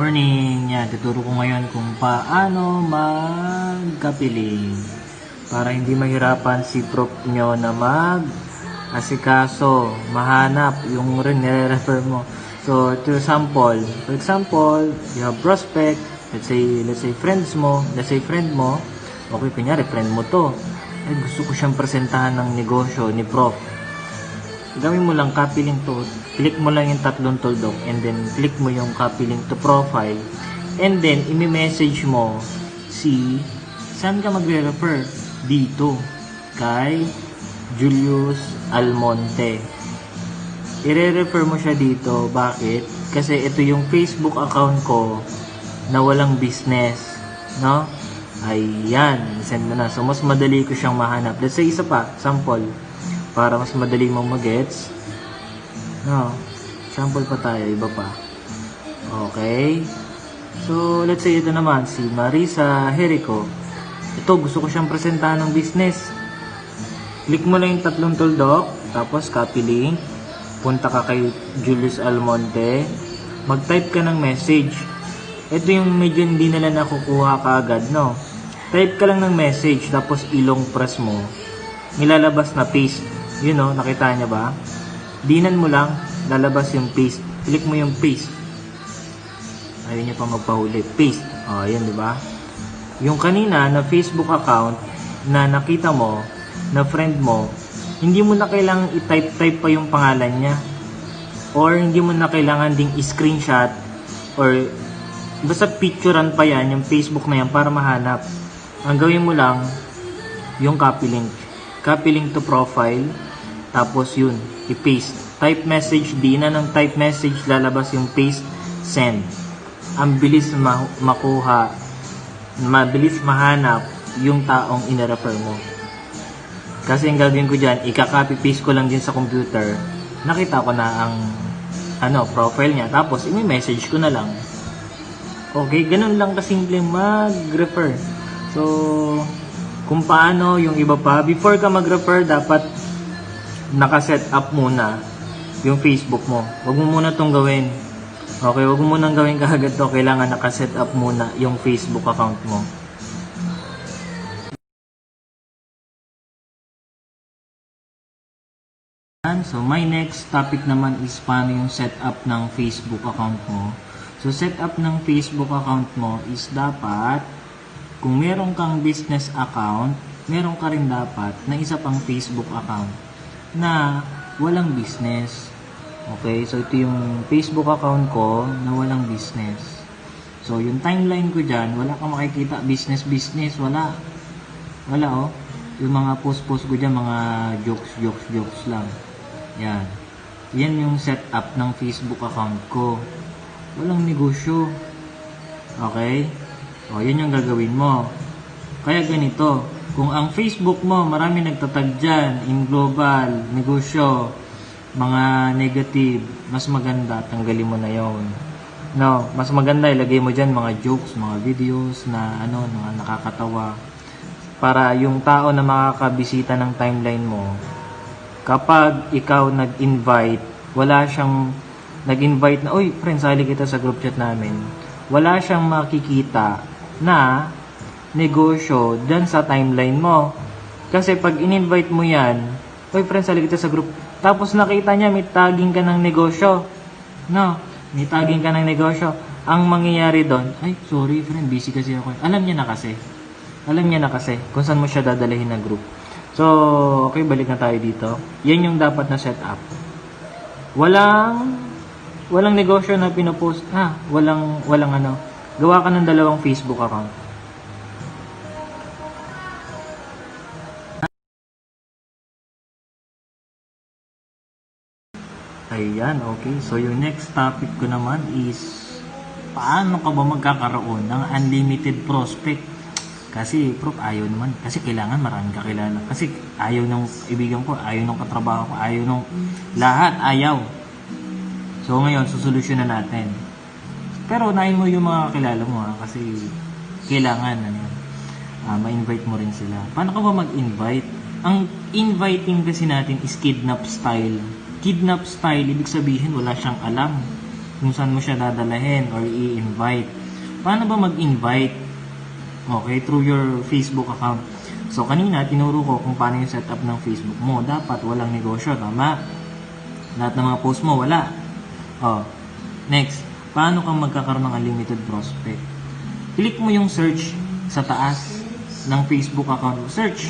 morning. Yan, tuturo ko ngayon kung paano magkapiling. Para hindi mahirapan si prof nyo na mag asikaso, mahanap yung nire-refer mo. So, to sample. For example, you have prospect. Let's say, let's say friends mo. Let's say friend mo. Okay, kunyari, friend mo to. Eh, gusto ko siyang presentahan ng negosyo ni prof gawin mo lang copy link to click mo lang yung tatlong tuldok and then click mo yung copy link to profile and then imi-message mo si saan ka magre-refer dito kay Julius Almonte. I-refer mo siya dito bakit? Kasi ito yung Facebook account ko na walang business no? Ayan send mo na. So mas madali ko siyang mahanap. Let's say isa pa sample para mas madali mong magets. No. Sample pa tayo, iba pa. Okay. So, let's say ito naman, si Marisa Jerico. Ito, gusto ko siyang presentahan ng business. Click mo lang yung tatlong tuldok, tapos copy link. Punta ka kay Julius Almonte. Mag-type ka ng message. Ito yung medyo hindi nila nakukuha kaagad, no? Type ka lang ng message, tapos ilong press mo. Nilalabas na paste. Yun no, nakita niya ba? Dinan mo lang, lalabas yung paste. Click mo yung paste. Ayun niya pa magpahuli. Paste. O, oh, yun, di ba? Yung kanina na Facebook account na nakita mo, na friend mo, hindi mo na kailangan i-type-type pa yung pangalan niya. Or hindi mo na kailangan ding i-screenshot or basta picturean pa yan, yung Facebook na yan para mahanap. Ang gawin mo lang, yung copy link. Copy link to profile, tapos yun, i-paste. Type message, di na ng type message, lalabas yung paste, send. Ang bilis ma- makuha, mabilis mahanap yung taong inirefer mo. Kasi ang gagawin ko dyan, ika-copy paste ko lang din sa computer. Nakita ko na ang ano, profile niya. Tapos, i-message ko na lang. Okay, ganun lang kasimple mag-refer. So, kung paano yung iba pa, before ka mag-refer, dapat nakaset up muna yung Facebook mo. Huwag mo muna itong gawin. Okay, huwag mo munang gawin kaagad to. Kailangan nakaset up muna yung Facebook account mo. So, my next topic naman is paano yung setup ng Facebook account mo. So, setup ng Facebook account mo is dapat, kung meron kang business account, meron ka rin dapat na isa pang Facebook account na walang business. Okay, so ito yung Facebook account ko na walang business. So, yung timeline ko dyan, wala kang makikita business-business, wala. Wala oh. Yung mga post-post ko dyan, mga jokes, jokes, jokes lang. Yan. Yan yung setup ng Facebook account ko. Walang negosyo. Okay? O, yun yung gagawin mo. Kaya ganito, kung ang Facebook mo, marami nagtatag dyan, in global, negosyo, mga negative, mas maganda, tanggalin mo na yon. No, mas maganda ilagay mo dyan mga jokes, mga videos na ano, mga nakakatawa. Para yung tao na makakabisita ng timeline mo, kapag ikaw nag-invite, wala siyang nag-invite na, uy, friend, sali kita sa group chat namin. Wala siyang makikita na negosyo dyan sa timeline mo. Kasi pag in-invite mo yan, uy, friend, sali kita sa group. Tapos nakita niya, may tagging ka ng negosyo. No, may tagging ka ng negosyo. Ang mangyayari doon, ay, sorry, friend, busy kasi ako. Alam niya na kasi. Alam niya na kasi kung saan mo siya dadalhin na group. So, okay, balik na tayo dito. Yan yung dapat na setup. Walang walang negosyo na pinopost. Ah, walang walang ano. Gawa ka ng dalawang Facebook account. Ayan, okay. So, yung next topic ko naman is paano ka ba magkakaroon ng unlimited prospect? Kasi, prof, ayaw naman. Kasi kailangan maraming kakilala. Kasi ayaw ng ibigan ko, ayaw ng katrabaho ko, ayaw ng lahat, ayaw. So, ngayon, susolusyon na natin. Pero, unahin mo yung mga kakilala mo ha, kasi kailangan, ano ah, ma-invite mo rin sila. Paano ka ba mag-invite? Ang inviting kasi natin is kidnap style. Kidnap style, ibig sabihin wala siyang alam. kung saan mo siya dadalahin or i-invite. Paano ba mag-invite? Okay, through your Facebook account. So, kanina, tinuro ko kung paano yung setup ng Facebook mo. Dapat walang negosyo, tama? Lahat ng mga post mo, wala. Oh. Next, paano ka magkakaroon ng unlimited prospect? Click mo yung search sa taas ng Facebook account. Search.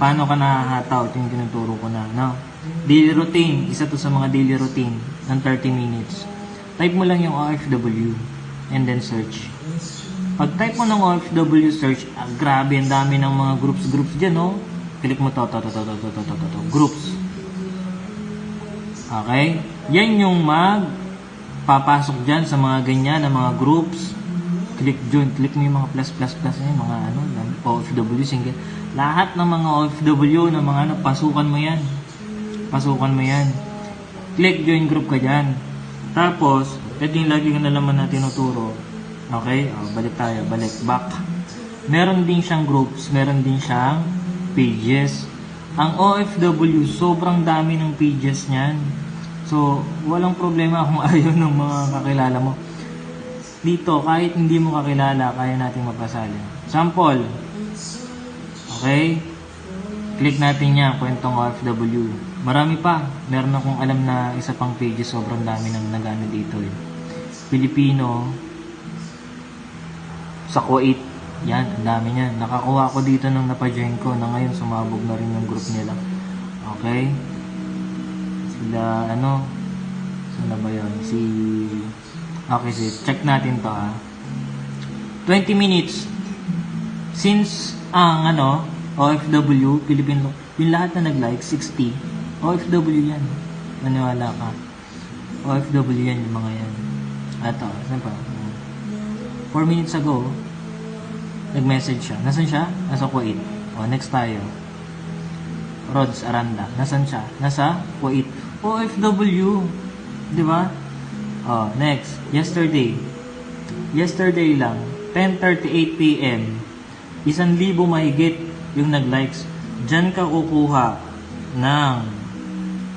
Paano ka nakahataw? Ito yung tinuturo ko na. No? Daily routine. Isa to sa mga daily routine ng 30 minutes. Type mo lang yung OFW and then search. Pag type mo ng OFW search, ah, grabe, ang dami ng mga groups-groups dyan, no? Click mo to, to, to, to, to, to, to, to, to, groups. Okay? Yan yung mag papasok dyan sa mga ganyan na mga groups. Click join, click mo yung mga plus plus plus yung mga ano, OFW single. Lahat ng mga OFW ng mga ano, pasukan mo yan. Pasukan mo yan. Click join group ka dyan. Tapos, ito yung lagi ko na naman na tinuturo. Okay? O, balik tayo. Balik. Back. Meron din siyang groups. Meron din siyang pages. Ang OFW, sobrang dami ng pages niyan. So, walang problema kung ayaw ng mga kakilala mo. Dito, kahit hindi mo kakilala, kaya natin magpasali. Sample. Okay? Click natin yan, kwentong OFW. Marami pa. Meron akong alam na isa pang pages, sobrang dami nang nagano dito eh. Pilipino, sa Kuwait. Yan, ang dami niyan. Nakakuha ko dito nung napajoin ko na ngayon sumabog na rin yung group nila. Okay? Sila, ano, saan na ba yun? Si, okay, si, check natin to ha. 20 minutes. Since, ang ano, OFW, Philippine, yung lahat na nag-like, 60, OFW yan. Maniwala ka. OFW yan yung mga yan. Ato, saan pa? 4 minutes ago, nag-message siya. Nasaan siya? Nasa Kuwait. O, next tayo. Rods Aranda. Nasaan siya? Nasa Kuwait. OFW. Di ba? O, next. Yesterday. Yesterday lang. 10.38 p.m. Isang libo mahigit yung nag-likes. Diyan ka kukuha ng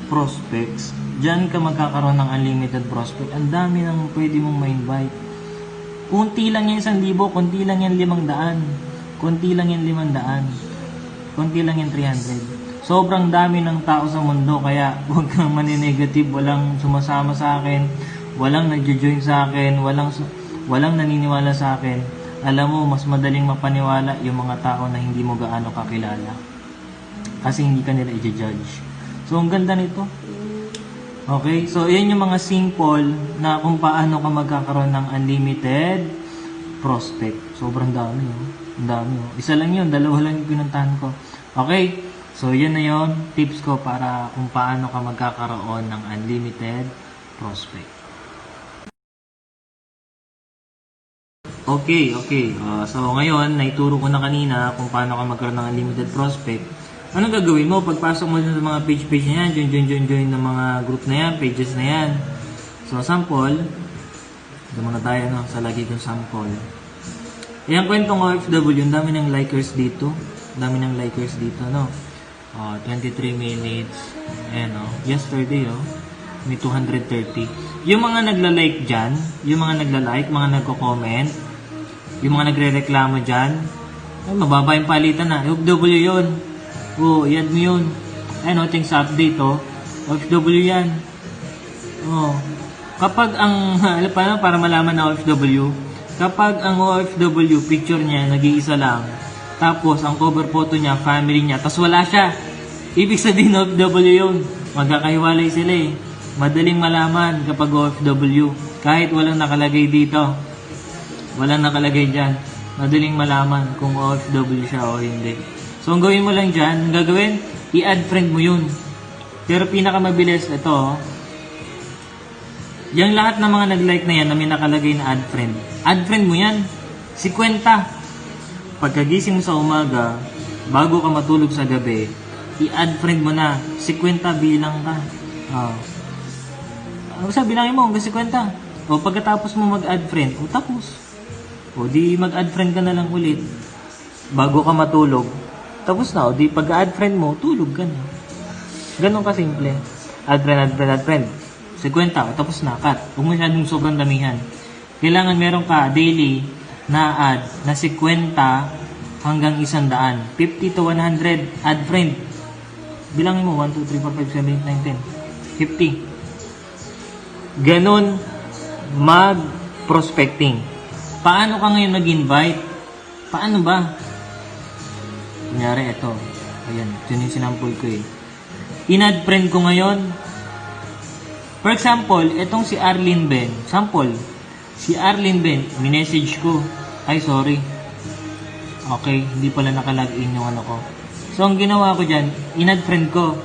prospects. Diyan ka magkakaroon ng unlimited prospect. Ang dami nang pwede mong ma-invite. Kunti lang yan isang libo, kunti lang yan limang daan. Kunti lang yan limang daan. Kunti lang yan 300. Sobrang dami ng tao sa mundo, kaya huwag kang maninegative, walang sumasama sa akin, walang nagjo-join sa akin, walang, walang naniniwala sa akin. Alam mo, mas madaling mapaniwala yung mga tao na hindi mo gaano kakilala. Kasi hindi ka nila i-judge. So, ang ganda nito. Okay, so yan yung mga simple na kung paano ka magkakaroon ng unlimited prospect. Sobrang dami, oh. Ang dami, oh. Isa lang yun, dalawa lang yung pinuntahan ko. Okay, so yan na yon tips ko para kung paano ka magkakaroon ng unlimited prospect. Okay, okay. Ah, so ngayon, naituro ko na kanina kung paano ka magkaroon ng unlimited prospect. Anong gagawin mo? Pagpasok mo sa mga page-page na yan, join, join, join, join ng mga group na yan, pages na yan. So, sample. Ito muna tayo, no? Sa lagi kong sample. Ayan, kwentong OFW, ang dami ng likers dito. Dami ng likers dito, no? Oh, 23 minutes. Ayan, oh. Yesterday, oh. May 230. Yung mga nagla-like dyan, yung mga nagla-like, mga nagko-comment, yung mga nagre-reklamo dyan, ay, mababa yung palitan na. OFW yun. Oo, oh, i-add mo yun. Ayun, oh, sa update, oh. OFW yan. Oh. Kapag ang, alam pa para malaman na OFW, kapag ang OFW picture niya nag-iisa lang, tapos ang cover photo niya, family niya, tapos wala siya. Ibig sabihin OFW yun. Magkakahiwalay sila eh. Madaling malaman kapag OFW. Kahit walang nakalagay dito. Walang nakalagay dyan. Madaling malaman kung OFW siya o hindi. So, ang gawin mo lang dyan, ang gagawin, i-add friend mo yun. Pero pinakamabilis, ito. Yung lahat ng mga nag-like na yan na may nakalagay na add friend. Add friend mo yan. Si Kwenta. Pagkagising mo sa umaga, bago ka matulog sa gabi, i-add friend mo na. Si Kwenta bilang ka. Oh. Ano sabi bilangin mo hanggang si Kwenta. O pagkatapos mo mag-add friend, o tapos. O di mag-add friend ka na lang ulit. Bago ka matulog. Tapos na, o di pag-add friend mo, tulog ka na. Ganon ka simple. Add friend, add friend, add friend. 50. Tapos na, cut. Huwag masyadong sobrang damihan. Kailangan meron ka daily na add na 50 hanggang 100. 50 to 100, add friend. Bilangin mo, 1, 2, 3, 4, 5, 6, 7, 8, 9, 10. 50. Ganon mag-prospecting. Paano ka ngayon mag-invite? Paano ba? Kunyari, ito. Ayan, ito yung sinample ko eh. In-add friend ko ngayon. For example, itong si Arlene Ben. Sample. Si Arlene Ben, minessage ko. Ay, sorry. Okay, hindi pala nakalagin yung ano ko. So, ang ginawa ko dyan, in-add friend ko.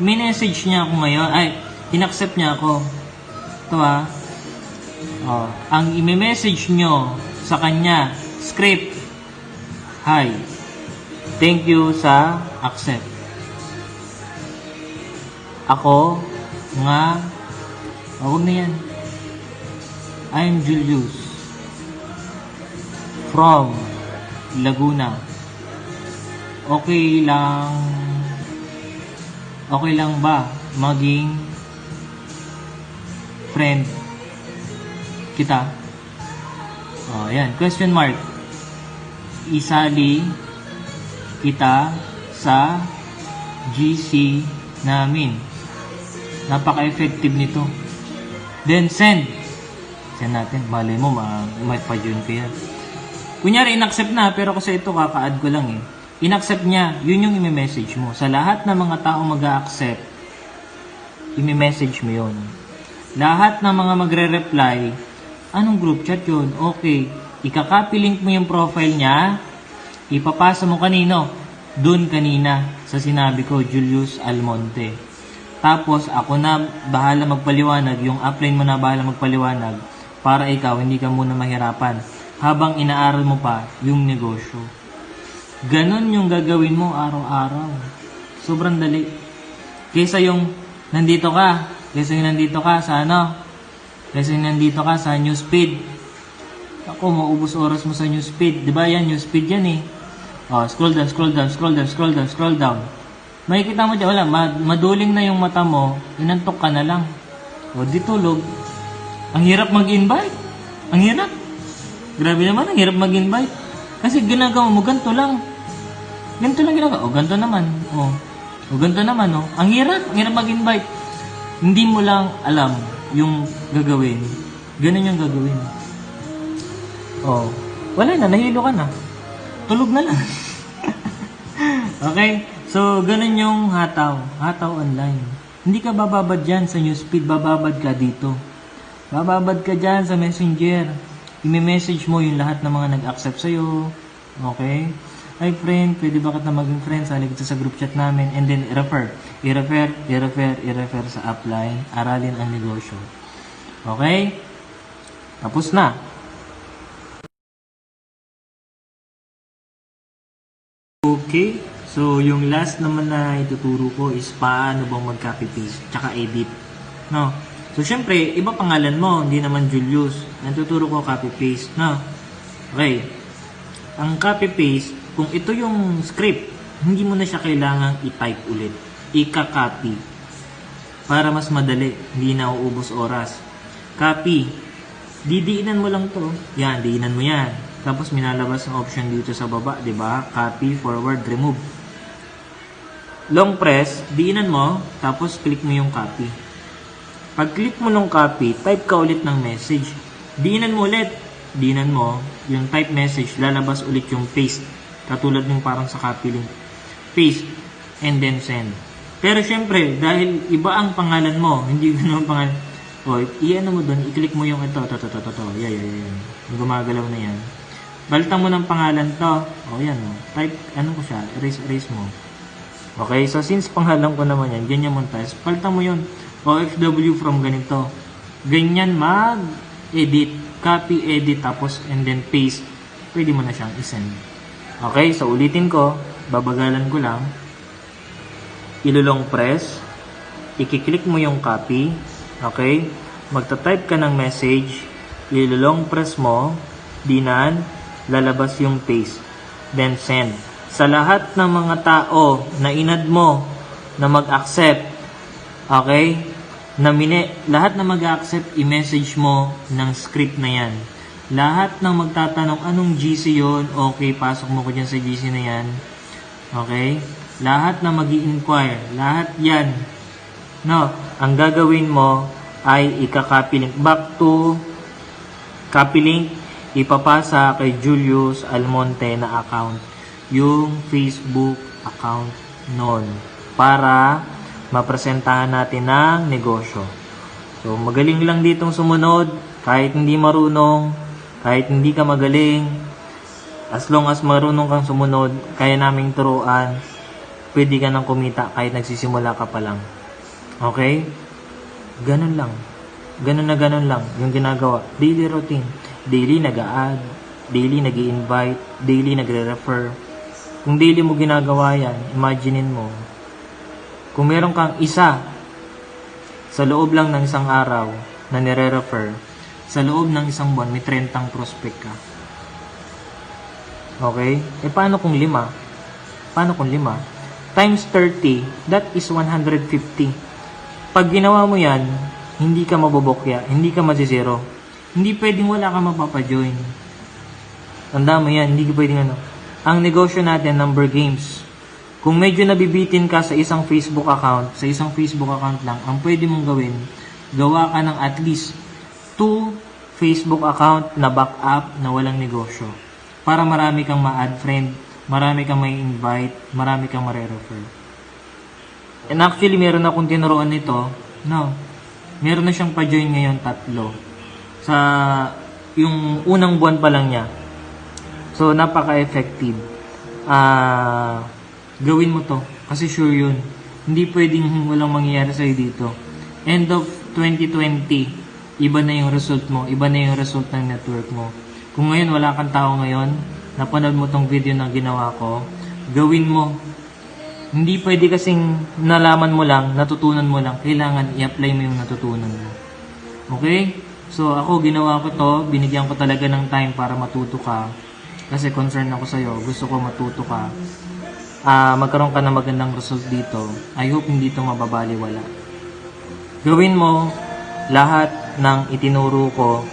Minessage niya ako ngayon. Ay, in-accept niya ako. Ito ah. Oh, ang i-message nyo sa kanya, script. Hi. Thank you sa accept. Ako nga, oh, wag na yan. I'm Julius from Laguna. Okay lang okay lang ba maging friend kita? Oh, yan. Question mark. Isali kita sa GC namin. Napaka-effective nito. Then send. Send natin. Malay mo, ma might pa yun kaya. Kunyari, in-accept na, pero kasi ito kaka-add ko lang eh. In-accept niya, yun yung imi-message mo. Sa lahat ng mga taong mag-accept, imi-message mo yun. Lahat ng mga magre-reply, anong group chat yun? Okay. Ika-copy link mo yung profile niya, ipapasa mo kanino? Doon kanina sa sinabi ko, Julius Almonte. Tapos ako na bahala magpaliwanag, yung upline mo na bahala magpaliwanag para ikaw hindi ka muna mahirapan habang inaaral mo pa yung negosyo. Ganon yung gagawin mo araw-araw. Sobrang dali. Kaysa yung nandito ka, kaysa yung nandito ka sa ano, yung nandito ka sa newsfeed. Ako, maubos oras mo sa newsfeed. Di ba yan, newsfeed yan eh. Oh, scroll down, scroll down, scroll down, scroll down, scroll down. Makikita mo dyan, wala, ma- maduling na yung mata mo, inantok ka na lang. O, di tulog. Ang hirap mag-invite. Ang hirap. Grabe naman, ang hirap mag-invite. Kasi ginagawa mo, ganito lang. Ganito lang ginagawa. O, ganito naman. O, o ganito naman, o. Ang hirap, ang hirap mag-invite. Hindi mo lang alam yung gagawin. Ganun yung gagawin. O, wala na, nahilo ka na. Tulog na lang. okay? So, ganun yung hataw. Hataw online. Hindi ka bababad dyan sa newsfeed, bababad ka dito. Bababad ka dyan sa messenger. I-message mo yung lahat ng mga nag-accept sa'yo. Okay? Hi friend, pwede ba kita maging friend? Sali kita sa group chat namin. And then, i-refer. I-refer, i-refer, i-refer sa upline. Aralin ang negosyo. Okay? Tapos na. Okay. So, yung last naman na ituturo ko is paano bang mag-copy paste tsaka edit. No? So, syempre, iba pangalan mo, hindi naman Julius. Ang tuturo ko copy paste, no? Okay. Ang copy paste, kung ito yung script, hindi mo na siya kailangang i-type ulit. Ika-copy. Para mas madali, hindi na uubos oras. Copy. Didiinan mo lang to. Yan, diinan mo yan. Tapos minalabas ang option dito sa baba, 'di ba? Copy, forward, remove. Long press, diinan mo, tapos click mo yung copy. Pag click mo ng copy, type ka ulit ng message. Diinan mo ulit. Diinan mo, yung type message, lalabas ulit yung paste. Katulad ng parang sa copy link. Paste, and then send. Pero syempre, dahil iba ang pangalan mo, hindi gano'n ang pangalan, o, i-ano mo doon, i-click mo yung ito, ito, ito, ito, ito, yeah, yeah, yeah, gumagalaw na yan. Balitan mo ng pangalan to. O, yan o. Type, ano ko siya, erase, erase mo. Okay, so since pangalan ko naman yan, ganyan mo tayo. Palitan mo yun. OFW from ganito. Ganyan mag-edit. Copy, edit, tapos, and then paste. Pwede mo na siyang isend. Okay, so ulitin ko. Babagalan ko lang. Ilulong press. Ikiklik mo yung copy. Okay? Magta-type ka ng message. Ilulong press mo. Dinan. Lalabas yung paste. Then send. Sa lahat ng mga tao na inad mo na mag-accept, okay? na mine, lahat na mag-accept i-message mo ng script na yan. Lahat ng magtatanong anong GC yon okay, pasok mo ko dyan sa GC na yan. Okay? Lahat na mag inquire lahat yan. No, ang gagawin mo ay ika-copy link back to copy link ipapasa kay Julius Almonte na account yung Facebook account nun para mapresentahan natin ng negosyo. So, magaling lang ditong sumunod kahit hindi marunong, kahit hindi ka magaling, as long as marunong kang sumunod, kaya naming turuan, pwede ka nang kumita kahit nagsisimula ka pa lang. Okay? Ganun lang. Ganun na ganun lang yung ginagawa. Daily routine. Daily nag-a-add. Daily nag invite Daily nagre-refer. Kung daily mo ginagawa yan, imaginein mo. Kung meron kang isa sa loob lang ng isang araw na nire-refer, sa loob ng isang buwan, may 30 prospect ka. Okay? E paano kung lima? Paano kung lima? Times 30, that is 150. Pag ginawa mo yan, hindi ka mabobokya, hindi ka mazizero. Hindi pwedeng wala ka mapapajoin. Tanda mo yan, hindi ka pwedeng ano. Ang negosyo natin, number games. Kung medyo nabibitin ka sa isang Facebook account, sa isang Facebook account lang, ang pwede mong gawin, gawa ka ng at least two Facebook account na backup na walang negosyo. Para marami kang ma-add friend, marami kang may invite, marami kang mare-refer. And actually, meron akong tinuruan nito. No. Meron na siyang pa-join ngayon tatlo. Sa yung unang buwan pa lang niya. So, napaka-effective. Ah, gawin mo to. Kasi sure yun. Hindi pwedeng walang mangyayari sa'yo dito. End of 2020, iba na yung result mo. Iba na yung result ng network mo. Kung ngayon wala kang tao ngayon, napanood mo tong video na ginawa ko, gawin mo. Hindi pwede kasing nalaman mo lang, natutunan mo lang. Kailangan i-apply mo yung natutunan mo. Okay? So, ako, ginawa ko to. Binigyan ko talaga ng time para matuto ka. Kasi concern ako sa'yo. Gusto ko matuto ka. Ah, magkaroon ka ng magandang result dito. I hope hindi to mababaliwala. Gawin mo lahat ng itinuro ko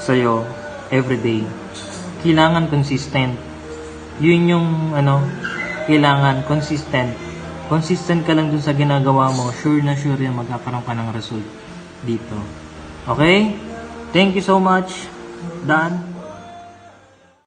sa'yo everyday. Kailangan consistent. Yun yung ano, kailangan consistent. Consistent ka lang dun sa ginagawa mo, sure na sure yan magkakaroon ka ng result dito. Okay? Thank you so much. Dan.